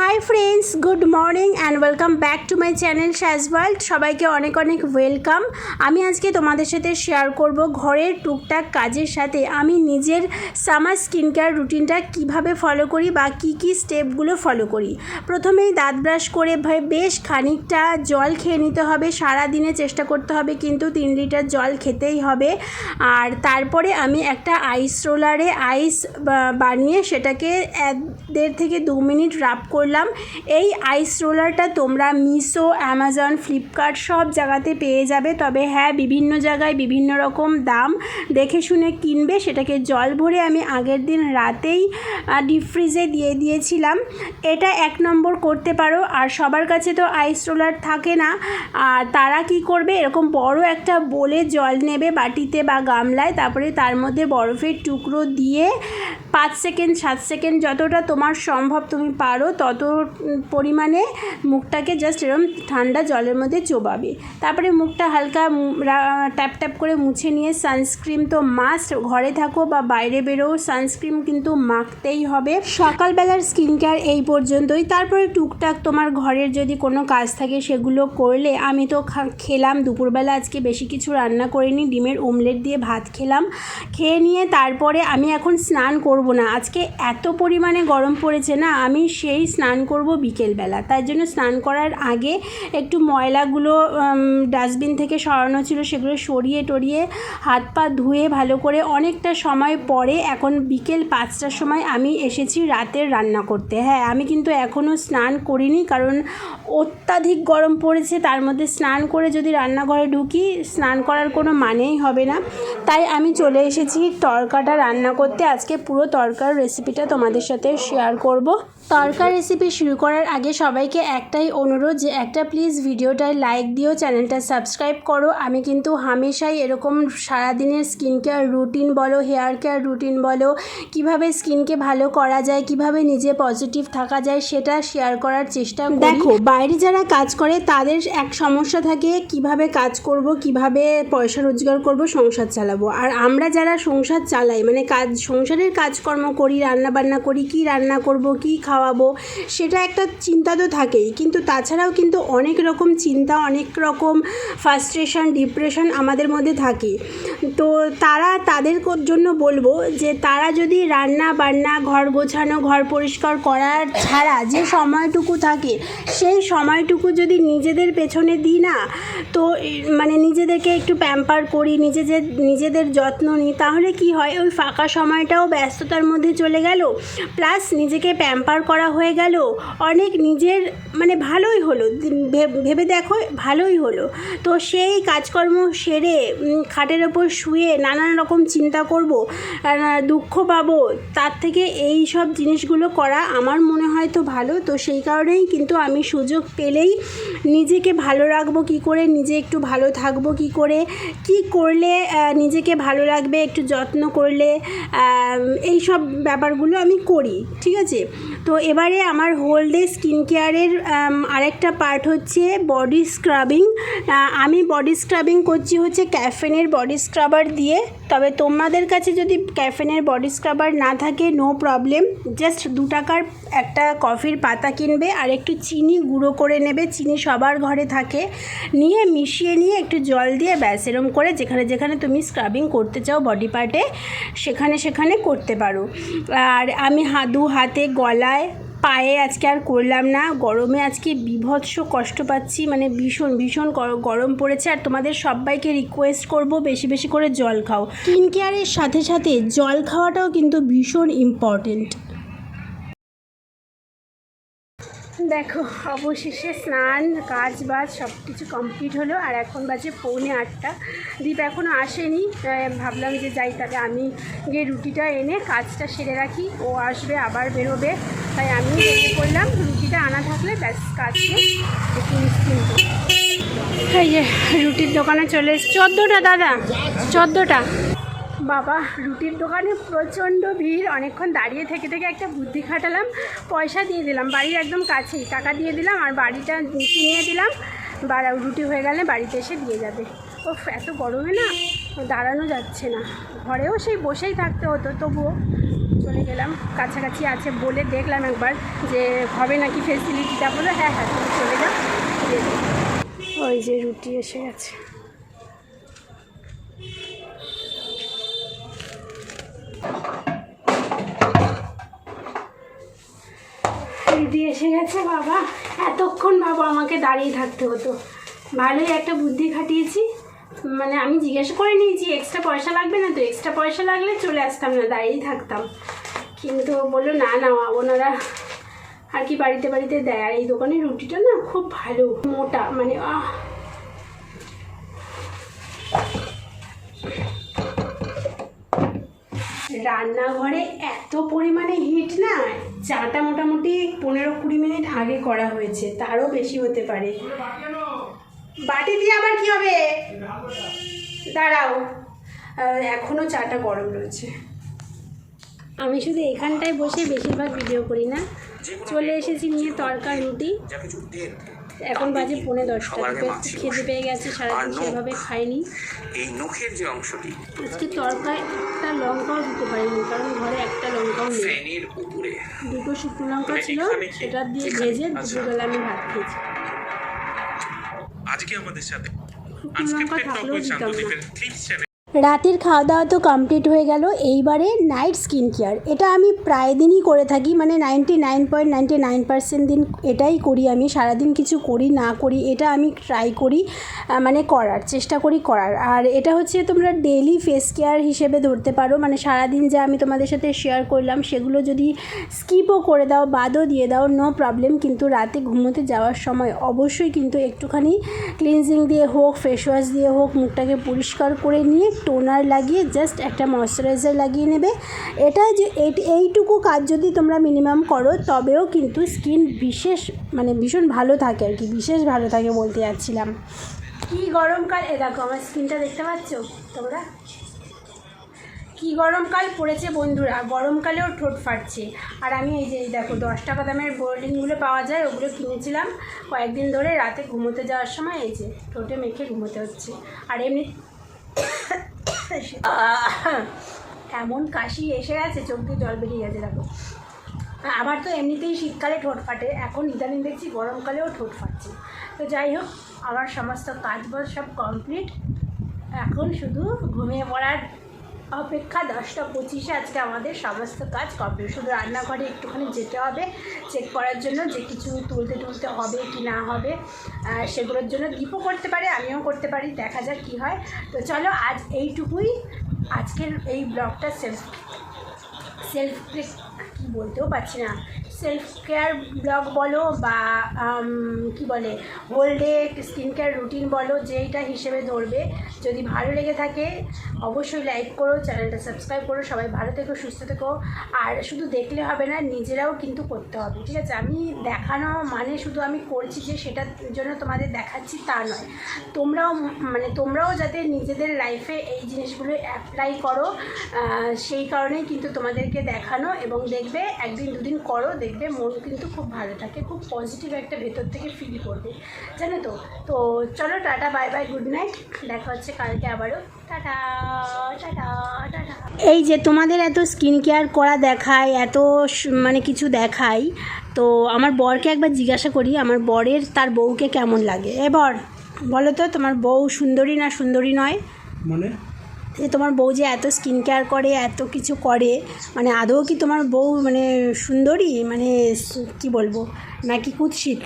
Hi friends good morning and welcome back to my channel Shaj world সবাইকে অনেক অনেক welcome আমি আজকে তোমাদের সাথে শেয়ার করব ঘরের টুকটাক কাজের সাথে আমি নিজের সামার স্কিন কেয়ার রুটিনটা কীভাবে ফলো করি বা কী কী স্টেপগুলো ফলো করি। প্রথমেই দাঁত ব্রাশ করে বেশ খানিকটা জল খেয়ে নিতে হবে। সারা দিনে চেষ্টা করতে হবে কিন্তু তিন লিটার জল খেতেই হবে। আর তারপরে আমি একটা আইস রোলারে আইস বানিয়ে সেটাকে এক, দেড় থেকে দু মিনিট রাব করলাম। এই আইস রোলারটা তোমরা মিশো অ্যামাজন ফ্লিপকার্ট সব জায়গাতে পেয়ে যাবে। তবে হ্যাঁ বিভিন্ন জায়গায় বিভিন্ন রকম দাম। দেখে শুনে কিনবে, সেটাকে জল ভরে আমি আগের দিন রাতেই ডিপ ফ্রিজে দিয়ে দিয়েছিলাম। এটা এক নম্বর করতে পারো। আর সবার কাছে তো আইস রোলার থাকে না। আর তারা কি করবে? এরকম বড় একটা বলে জল নেবে বাটিতে বা গামলায়। তারপরে তার মধ্যে বরফের টুকরো দিয়ে পাঁচ সেকেন্ড, সাত সেকেন্ড যতটা তোমার সম্ভব তুমি পারো তত পরিমাণে মুখটাকে জাস্ট এরকম ঠান্ডা জলের মধ্যে চোবাবে। তারপরে মুখটা হালকা ট্যাপ ট্যাপ করে মুছে নিয়ে সানস্ক্রিন তো মাস্ট ঘরে থাকো বা বাইরে বেরো সানস্ক্রিন কিন্তু মাখতেই হবে। সকালবেলার স্কিন কেয়ার এই পর্যন্তই। তারপরে টুকটাক তোমার ঘরের যদি কোনো কাজ থাকে সেগুলো করলে আমি তো খেলাম। দুপুরবেলা আজকে বেশি কিছু রান্না করিনি, ডিমের ওমলেট দিয়ে ভাত খেলাম। খেয়ে নিয়ে তারপরে আমি এখন স্নান করব না। আজকে এত পরিমাণে গরম পড়েছে না, আমি সেই স্নান করব বিকেলবেলা। তাই জন্য স্নান করার আগে একটু ময়লাগুলো ডাস্টবিন থেকে সরানো ছিল, সেগুলো সরিয়ে টরিয়ে হাত পা ধুয়ে ভালো করে অনেকটা সময় পরে এখন বিকেল পাঁচটার সময় আমি এসেছি রাতের রান্না করতে। হ্যাঁ আমি কিন্তু এখনও স্নান করিনি কারণ অত্যাধিক গরম পড়েছে, তার মধ্যে স্নান করে যদি রান্নাঘরে ঢুকি স্নান করার কোনো মানেই হবে না। তাই আমি চলে এসেছি তরকাটা রান্না করতে। আজকে পুরো তরকার রেসিপিটা তোমাদের সাথে শেয়ার করব। তরকার রেসিপি শুরু করার আগে সবাইকে একটাই অনুরোধ যে একটা প্লিজ ভিডিওটায় লাইক দিও চ্যানেলটা সাবস্ক্রাইব করো। আমি কিন্তু হামেশাই এরকম সারাদিনের স্কিন কেয়ার রুটিন বলো হেয়ার কেয়ার রুটিন বলো, কীভাবে স্কিনকে ভালো করা যায়, কীভাবে নিজে পজিটিভ থাকা যায়, সেটা শেয়ার করার চেষ্টা দেখো, বাইরে যারা কাজ করে, তাদের এক সমস্যা থাকে, কীভাবে কাজ করব, কীভাবে পয়সা রোজগার করব, সংসার চালাবো। আর আমরা যারা সংসার চালাই মানে কাজ, সংসারের কাজকর্ম করি রান্না বান্না করি, কি রান্না করব, কি খাওয়াবো সেটা একটা চিন্তা তো থাকেই। কিন্তু তাছাড়াও কিন্তু অনেক রকম চিন্তা, অনেক রকম ফার্স্ট্রেশন ডিপ্রেশন আমাদের মধ্যে থাকে তো তারা তাদের জন্য বলব যে তারা যদি রান্না বান্না, ঘর গোছানো, ঘর পরিষ্কার করার ছাড়া যে সময়টুকু থাকে, সেই সময়টুকু যদি নিজেদের পেছনে দিই না, তো মানে নিজেদেরকে একটু প্যাম্পার করি, নিজেদের নিজেদের যত্ন নিই, তাহলে কি হয়? ওই ফাঁকা সময়টাও ব্যস্ততার মধ্যে চলে গেল প্লাস নিজেকে প্যাম্পার করা হয়ে গেল অনেক নিজের মানে ভালোই হলো। ভেবে দেখো, ভালোই হলো। তো সেই কাজকর্ম সেরে খাটের ওপর শুয়ে নানান রকম চিন্তা করব দুঃখ পাবো, তার থেকে এই সব জিনিসগুলো করা আমার মনে হয় তো ভালো। তো সেই কারণেই কিন্তু আমি সুযোগ পেলেই নিজেকে ভালো রাখব কি করে, নিজে একটু ভালো থাকব কি করে, কি করলে নিজেকে ভালো লাগবে, একটু যত্ন করলে এই সব ব্যাপারগুলো আমি করি, ঠিক আছে? তো এবারে আমার হোল ডে স্কিন কেয়ারের আরেকটা পার্ট হচ্ছে বডি স্ক্রাবিং আমি বডি স্ক্রাবিং করছি হচ্ছে ক্যাফেনের বডি স্ক্রাবার দিয়ে। তবে তোমাদের কাছে যদি ক্যাফেনের বডি স্ক্রাবার না থাকে নো প্রবলেম জাস্ট দু টাকার একটা কফির পাতা কিনবে আর একটু চিনি গুঁড়ো করে নেবে। চিনি সবার ঘরে থাকে। নিয়ে মিশিয়ে নিয়ে একটু জল দিয়ে ব্যাস, এরম করে যেখানে যেখানে তুমি স্ক্রাবিং করতে চাও বডি পার্টে সেখানে সেখানে করতে পারো। আর আমি হা দু হাতে গলায় পায়ে আজকে আর করলাম না। গরমে আজকে বিভৎস কষ্ট পাচ্ছি মানে ভীষণ ভীষণ গরম পড়েছে। আর তোমাদের সবাইকে রিকোয়েস্ট করব বেশি বেশি করে জল খাও। স্কিন কেয়ারের সাথে সাথে জল খাওয়াটাও কিন্তু ভীষণ ইম্পর্টেন্ট দেখো, অবশেষে স্নান কাজ বাজ সব কিছু কমপ্লিট হলো, আর এখন বাজে পৌনে আটটা। দীপ এখনও আসেনি ভাবলাম যে যাই তাহলে আমি গিয়ে রুটিটা এনে কাজটা সেরে রাখি, ও আসবে, আবার বেরোবে, তাই আমি বেরিয়ে পড়লাম, রুটিটা আনা থাকলে ব্যাস কাজ শেষ, একটু রুটির দোকানে চলে এসেছি। চোদ্দোটা, দাদা, চোদ্দোটা। বাবা, রুটির দোকানে প্রচণ্ড ভিড়। অনেকক্ষণ দাঁড়িয়ে থেকে থেকে একটা বুদ্ধি খাটালাম, পয়সা দিয়ে দিলাম, বাড়ির একদম কাছেই, টাকা দিয়ে দিলাম আর বাড়িটা কিনে দিলাম। বাড়া রুটি হয়ে গেলে বাড়িতে এসে দিয়ে যাবে। ও এত গরমে না দাঁড়ানো যাচ্ছে না। ঘরেও সেই বসেই থাকতে হতো, তবুও চলে গেলাম। কাছাকাছি আছে বলে দেখলাম একবার যে হবে নাকি ফেসিলিটিটা বলে হ্যাঁ হ্যাঁ তুমি চলে যাও ওই যে রুটি এসে গেছে। রুটি এসে গেছে, বাবা। এতক্ষণ, বাবা, আমাকে দাঁড়িয়ে থাকতে হতো। ভালোই একটা বুদ্ধি খাটিয়েছি। মানে আমি জিজ্ঞাসা করে নিয়েছি এক্সট্রা পয়সা লাগবে না তো? এক্সট্রা পয়সা লাগলে চলে আসতাম না, দাঁড়িয়েই থাকতাম। কিন্তু বলল, না না, ওনারা আর কি বাড়িতে বাড়িতে দেয়। আর এই দোকানের রুটিটা না খুব ভালো, মোটা মানে আহ রান্নাঘরে এত পরিমাণে হিট না চাটা মোটামুটি পনেরো কুড়ি মিনিট আগে করা হয়েছে তারও বেশি হতে পারে। বাটি দিয়ে আবার কি হবে? দাঁড়াও। আহ, এখনও চাটা গরম রয়েছে। আমি শুধু এখানটায় বসে বেশিরভাগ ভিডিও করি না। চলে এসেছি নিয়ে তরকা রুটি। এখন বাজে পৌনে দশটা। আগে খেতে পেয়ে গেছে সারাদিন সেভাবে খাইনি। এই নখের যে অংশটি। আজকে তরকায় একটা লঙ্কাও দিতে পারিনি কারণ ঘরে একটা লঙ্কাও নেই। উপরে দুটো শুকনো লঙ্কা মানে ছিল সেটা দিয়ে ভেজে আচ্ছা। দুপুরবেলা আমি ভাত খেয়েছি। আজকে আমাদের সাথে আনস্ক্রিপ্টেড টক থাকলেও উইথ শান্তদীপের চ্যানেল রাতের খাওয়া দাওয়া তো কমপ্লিট হয়ে গেল। এইবারে নাইট স্কিন কেয়ার এটা আমি প্রায় দিনই করে থাকি মানে ninety nine point ninety nine percent দিন এটাই করি আমি। সারাদিন কিছু করি, না করি, এটা আমি ট্রাই করি মানে করার, চেষ্টা করি করার। আর এটা হচ্ছে তোমরা ডেলি ফেস কেয়ার হিসেবে ধরতে পারো। মানে সারাদিন যা আমি তোমাদের সাথে শেয়ার করলাম, সেগুলো যদি স্কিপও করে দাও, বাদও দিয়ে দাও নো প্রবলেম কিন্তু রাতে ঘুমোতে যাওয়ার সময় অবশ্যই কিন্তু একটুখানি ক্লিনজিং দিয়ে হোক ফেস ওয়াশ দিয়ে হোক, মুখটাকে পরিষ্কার করে নিয়ে টোনার লাগিয়ে জাস্ট একটা ময়শ্চারাইজার লাগিয়ে নেবে। এটা যে এই- এইটুকু কাজ যদি তোমরা মিনিমাম করো, তবেও কিন্তু স্কিন বিশেষ মানে ভীষণ ভালো থাকে আর কি, বিশেষ ভালো থাকে বলতে যাচ্ছিলাম। কি গরমকাল? এ দেখো, আমার স্কিনটা দেখতে পাচ্ছ? তোমরা? কি গরমকাল পড়েছে বন্ধুরা, গরমকালেও ঠোঁট ফাটছে। আর আমি এই যে দেখো দশ টাকা দামের বোর্ডিংগুলো পাওয়া যায়, ওগুলো কিনেছিলাম কয়েকদিন ধরে রাতে ঘুমোতে যাওয়ার সময়, এই যে, ঠোঁটে মেখে ঘুমোতে হচ্ছে। আর এমনি এমন কাশি এসে গেছে, চোখ জল বেরিয়ে গেছে, দেখো। আমার তো এমনিতেই শীতকালে ঠোঁট ফাটে, এখন ইদানিং দেখছি গরমকালেও ঠোঁট ফাটছে। তো যাই হোক, আমার সমস্ত কাজ বাজ সব কমপ্লিট এখন শুধু ঘুমিয়ে পড়ার অপেক্ষা দশটা পঁচিশে আজকে আমাদের সমস্ত কাজ কমপ্লিট। শুধু রান্নাঘরে একটুখানি যেতে হবে চেক করার জন্য যে কিছু তুলতে তুলতে হবে কি না হবে সেগুলোর জন্য দীপও করতে পারে, আমিও করতে পারি, দেখা যাক কি হয়। তো চলো আজ এইটুকুই, আজকের এই ব্লগটা সেলফ সেলফ কি বলতেও পারছি না। সেলফ কেয়ার ব্লগ বলো বা কি বলে whole day skin care routine বলো, যেইটা হিসেবে ধরবে। যদি ভালো লেগে থাকে, অবশ্যই লাইক করো চ্যানেলটা সাবস্ক্রাইব করো, সবাই ভালো থেকো, সুস্থ থেকো। আর শুধু দেখলে হবে না, নিজেরাও কিন্তু করতে হবে, ঠিক আছে? আমি দেখানো মানে শুধু আমি করছি যে সেটার জন্য তোমাদের দেখাচ্ছি তা নয়। তোমরাও মানে তোমরাও যাতে নিজেদের লাইফে এই জিনিসগুলো অ্যাপ্লাই করো সেই কারণেই কিন্তু তোমাদেরকে দেখানো এবং দেখবে, একদিন দুদিন করো দেখবে মন কিন্তু খুব ভালো থাকে খুব পজিটিভ একটা ভেতর থেকে ফিল করবে জানো তো? তো চলো tata bye bye good night দেখা হচ্ছে কালকে আবারও। Tata tata tata. এই যে তোমাদের এত স্কিন কেয়ার করা দেখায় এত স- মানে কিছু দেখাই তো আমার বরকে একবার জিজ্ঞাসা করি আমার বরের তার বউকে কেমন লাগে? এ বর বলো তো তোমার বউ সুন্দরী না সুন্দরী নয়? মানে? যে তোমার বউ যে এত স্কিন কেয়ার করে, এত কিছু করে মানে আদৌ কি তোমার বউ মানে সুন্দরী? মানে কি বলব? নাকি কুৎসিত?